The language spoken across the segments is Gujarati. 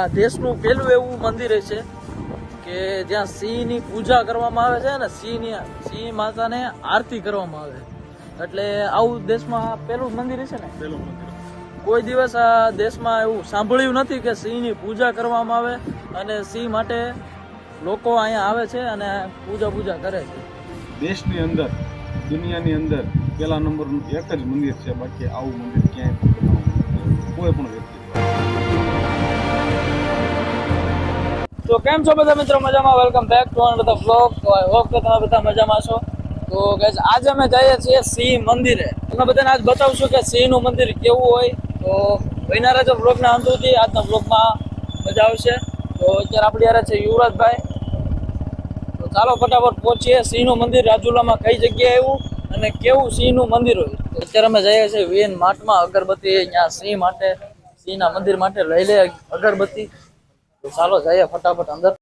આ દેશનું પહેલું એવું મંદિર છે કે જ્યાં સિંહની પૂજા કરવામાં આવે છે ને સિંહની સિંહ માતાને આરતી કરવામાં આવે. એટલે આવું દેશમાં પહેલું મંદિર છે ને? પેલું મંદિર. કોઈ દિવસ આ દેશમાં એવું સાંભળ્યું નથી કે સિંહની પૂજા કરવામાં આવે અને સિંહ માટે લોકો અહીંયા આવે છે અને પૂજા પૂજા કરે છે. દેશની અંદર દુનિયાની અંદર પહેલા નંબરનું એક જ મંદિર છે બાકી આવું મંદિર ક્યાંય. કોઈ પણ તો કેમ છો બધા મિત્રો મજામાં? Welcome back to another blog I hope કે તમે બધા મજામાં છો. તો ગાઈઝ આજે અમે જઈએ છીએ સિંહ મંદિરે. તમે બધાને આજ બતાવશું કે સિંહનું મંદિર કેવું હોય. તો વૈનારા જો બ્લોગના અંત સુધી આજના બ્લોગમાં મજા આવશે. તો અત્યારે આપણી યારે છે યુવરાજભાઈ. તો ચાલો ફટાફટ પહોંચીએ સિંહનું મંદિર. રાજુલામાં કઈ જગ્યાએ આવ્યું અને કેવું સિંહનું મંદિર હોય. તો અત્યારે અમે જઈએ છીએ વીએન માટમાં અગરબત્તી અહીંયા સિંહ માટે, સિંહના મંદિર માટે લઈ લે અગરબત્તી. ચાલો જઈએ ફટાફટ અંદર.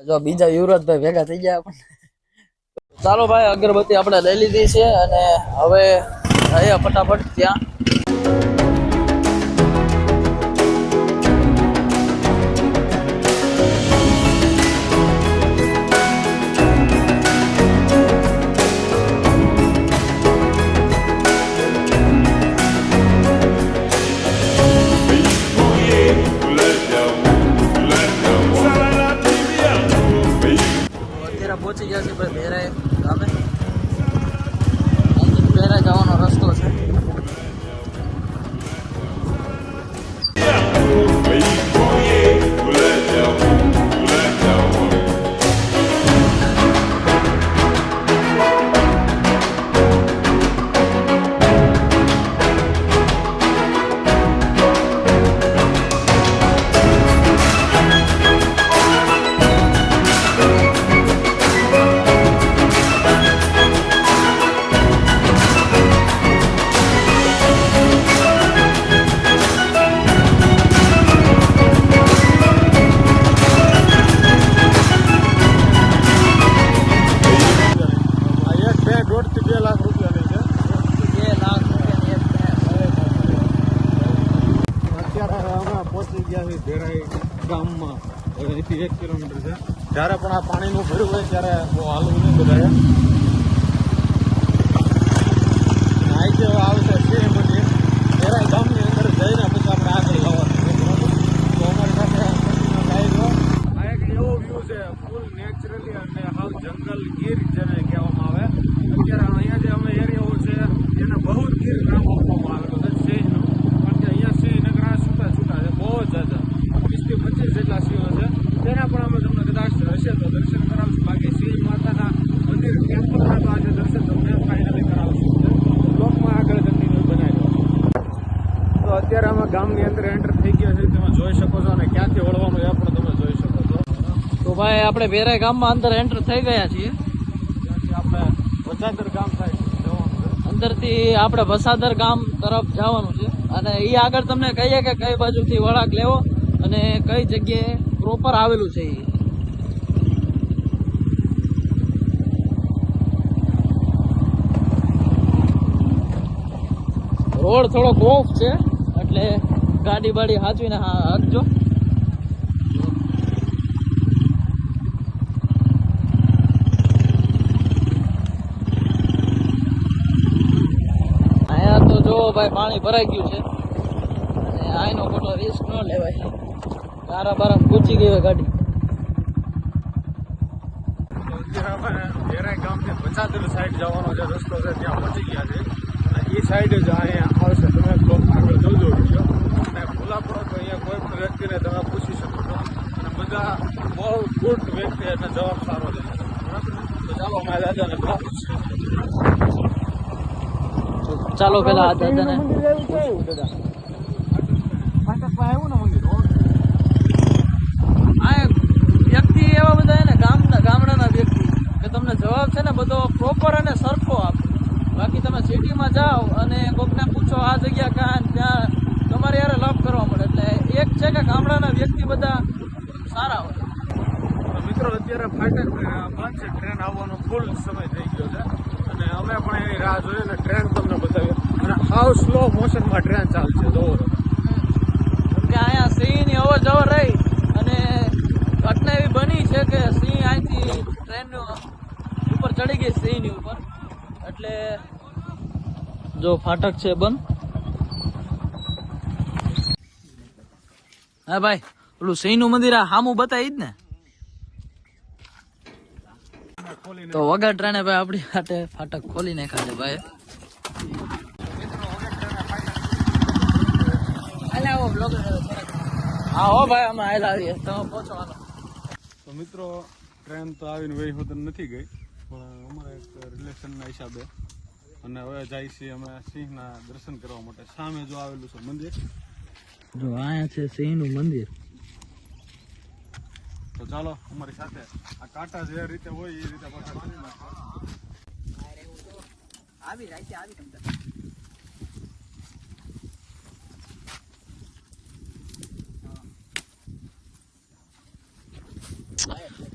જો બીજા યુવરાજભાઈ ભેગા થઈ ગયા આપણને. ચાલો ભાઈ, અગરબત્તી આપણે લઈ લીધી છે અને હવે જઈએ ફટાફટ ત્યાં. એક કિલોમીટર છે. જ્યારે પણ આ પાણીનું ભર્યું હોય ત્યારે બહુ હાલવું નહીં બધાએ. આવશે અંદર જઈને પછી આપણે આગળ બરાબર? તો અમારી છે. ફૂલ નેચરલી અને હાવ જંગલ ગીર જેને કહેવામાં આવે અત્યારે અહીંયા જે અમે એરિયાઓ છે એને બહુ જ ગીર નામ આપવામાં આવેલું છે સિંહનું કારણ કે અહીંયા સિંહ નગરા છૂટા છૂટા છે બહુ જ જાજા વીસથી પચીસ જેટલા સિંહો છે તેના પણ અમે તમને કદાચ હશે તો દર્શન કરાવશું બાકી સિંહ માતાના મંદિર ટેમ્પલના તો આજે દર્શન તમને ફાઇનલી કરાવશું બ્લોકમાં આગળ કન્ટિન્યુ બનાવી દો તો અત્યારે અમે ગામની અંદર એન્ટર થઈ ગયા છે તમે જોઈ શકો છો અને ક્યાંથી વળવાનું એ પણ તમે જોઈ શકો છો. તો ભાઈ આપણે ભેરાઈ ગામમાં અંદર એન્ટર થઈ ગયા છીએ. આપણે વસાદર ગામ સાઈડ અંદરથી આપણે વસાદર ગામ તરફ જવાનું છે. અને એ આગળ તમને કહીએ કે કઈ બાજુથી વળાક લેવો અને કઈ જગ્યાએ પ્રોપર આવેલું છે એ રોડ થોડો ઓફ છે એટલે ગાડી બાડી હાચવીને હા હાંકજો અહીંયા તો જો ભાઈ, પાણી ભરાઈ ગયું છે. અને આનો રિસ્ક ન લેવાય. ગારા બારા પૂછી ગઈ ગાડી. ગામથી સાઈડ જવાનો જે રસ્તો છે, ત્યાં પહોંચી ગયા છે. એ સાઈડ જ અહીંયા આવશે. તમે આગળ જોજો અને તો અહીંયા કોઈ પણ વ્યક્તિને તમે પૂછી શકો છો અને બધા બહુ ગુડ વ્યક્તિ અને જવાબ સારો છે. તો ચાલો મારા દાદાને ચાલો પેલા આ દાદાને વ્યક્તિ એવા બધા ને ગામના ગામડાના વ્યક્તિ કે તમને જવાબ છે ને બધો પ્રોપર અને સરખો આપે. બાકી તમે સિટીમાં જાઓ અને કોકને પૂછો આ જગ્યા કાં ત્યાં તમારે યારે લાભ કરવા મળે એટલે એક છે કે ગામડાના વ્યક્તિ બધા સારા હોય. મિત્રો અત્યારે ફાટક બંધ છે. ટ્રેન આવવાનો ફૂલ સમય થઈ ગયો છે. અને અમે પણ એની રાહ જોઈએ ને ટ્રેન તમને બતાવીએ. અને હાઉ સ્લો મોશનમાં ટ્રેન ચાલશે તમે. કે અહીંયા સિંહની અવર જવર રહી અને ઘટના એવી બની છે કે સિંહ અહીંથી ટ્રેન ઉપર ચડી ગઈ સિંહની ઉપર. એટલે જો ફાટક છે બંધ. હા ભાઈ પેલું સિંહનું મંદિર આ સામું બતાવી જ ને તો વગર ટ્રેને ભાઈ આપણી હાટે ફાટક ખોલી નાખ્યા છે ભાઈ. હા હો ભાઈ અમે આવેલા આવીએ. તમે પહોંચો હાલો. તો મિત્રો ટ્રેન તો આવીને વહી હોત નથી ગઈ પણ અમારા એક રિલેશનના હિસાબે. અને હવે જાય છીએ અમે સિંહના દર્શન કરવા માટે. સામે જો આવેલું છે મંદિર. જો આ છે સિંહનું મંદિર. તો ચાલો અમારી સાથે આ કાંટા જે રીતે હોય એ રીતે આવી રાતે આવી નાખો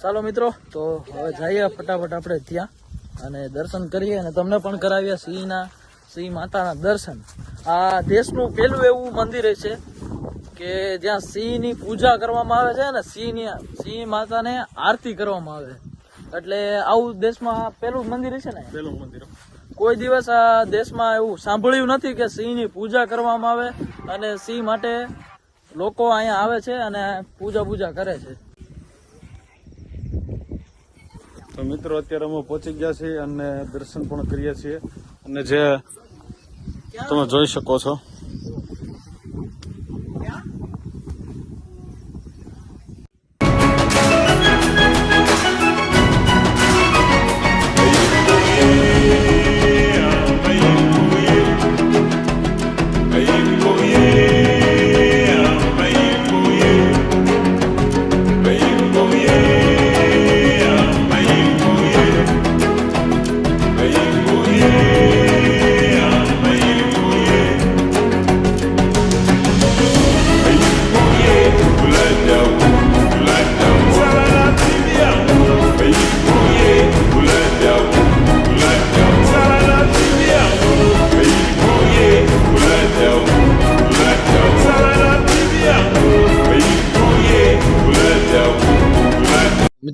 ચાલો મિત્રો તો હવે જઈએ ફટાફટ આપણે ત્યાં અને દર્શન કરીએ અને તમને પણ કરાવીએ સિંહના સિંહ માતાના દર્શન. આ દેશનું પહેલું એવું મંદિર છે કે જ્યાં સિંહની પૂજા કરવામાં આવે છે અને સિંહની સિંહ માતાને આરતી કરવામાં આવે એટલે આવું દેશમાં પહેલું મંદિર છે ને? પેલું મંદિર. કોઈ દિવસ આ દેશમાં એવું સાંભળ્યું નથી કે સિંહની પૂજા કરવામાં આવે અને સિંહ માટે લોકો અહીંયા આવે છે અને પૂજા પૂજા કરે છે. તો મિત્રો અત્યારે અમે પહોંચી ગયા છીએ અને દર્શન પણ કરીએ છીએ. અને જે તમે જોઈ શકો છો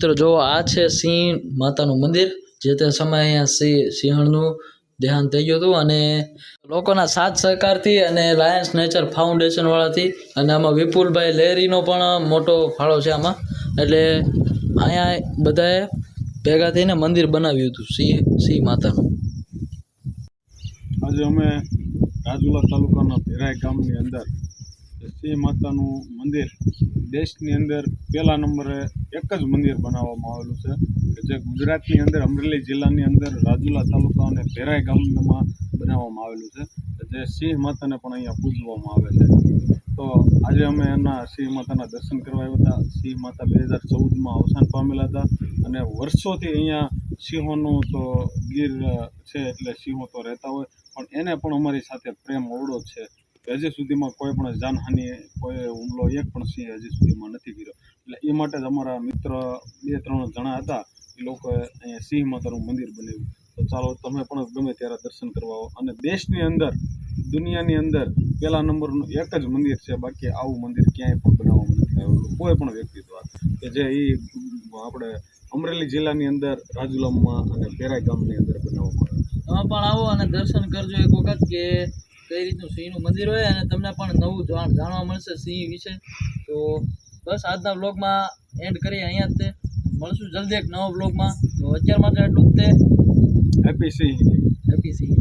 મિત્રો જો આ છે સિંહ માતાનું મંદિર, જે તે સમયે અહીંયા સિંહ, સિંહણનું ધ્યાન થઈ ગયું હતું અને લોકોના સાથ સહકારથી અને લાયન્સ નેચર ફાઉન્ડેશનવાળાથી અને આમાં વિપુલભાઈ લહેરીનો પણ મોટો ફાળો છે આમાં. એટલે અહીંયા બધાએ ભેગા થઈને મંદિર બનાવ્યું હતું, સિંહ સિંહ માતાનું. આજે અમે રાજુલા તાલુકાના ભેરાય ગામની અંદર સિંહ માતાનું મંદિર. દેશની અંદર પહેલા નંબરે એક જ મંદિર બનાવવામાં આવેલું છે કે જે ગુજરાતની અંદર, અમરેલી જિલ્લાની અંદર, રાજુલા તાલુકા અને ભેરાઈ ગામમાં બનાવવામાં આવેલું છે. જે સિંહ માતાને પણ અહીંયા પૂજવામાં આવે છે. તો આજે અમે એના સિંહ માતાના દર્શન કરવા આવ્યા હતા. સિંહ માતા બે હજાર ચૌદમાં અવસાન પામેલા હતા અને વર્ષોથી અહીંયા સિંહોનું તો ગીર છે એટલે સિંહો તો રહેતા હોય. પણ એને પણ અમારી સાથે પ્રેમ ઓરડો છે. હજી સુધીમાં કોઈ પણ જાનહાનિ, કોઈ હુમલો એક પણ સિંહ હજી સુધીમાં નથી કર્યો. એટલે એ માટે જ અમારા મિત્ર બે ત્રણ જણા હતા, એ લોકોએ અહીંયા સિંહ માતાનું મંદિર બનાવ્યું. તો ચાલો તમે પણ ગમે ત્યારે દર્શન કરવા આવો. અને દેશની અંદર, દુનિયાની અંદર પહેલા નંબરનું એક જ મંદિર છે, બાકી આવું મંદિર ક્યાંય પણ બનાવવામાં નથી આવેલું. કોઈ પણ વ્યક્તિ દ્વારા કે જે એ આપણે અમરેલી જિલ્લાની અંદર, રાજુલામમાં અને પેરાઈ ગામની અંદર બનાવવામાં આવે તમે પણ આવો અને દર્શન કરજો એક વખત કે કઈ રીતનું સિંહનું મંદિર હોય અને તમને પણ નવું જાણ જાણવા મળશે સિંહ વિશે. તો બસ આજના બ્લોગમાં એન્ડ કરીએ અહીંયા તે. મળશું જલ્દી એક નવા બ્લોગમાં તો અત્યાર માટે એટલું જ તે. હેપી સિંહ હેપી સિંહ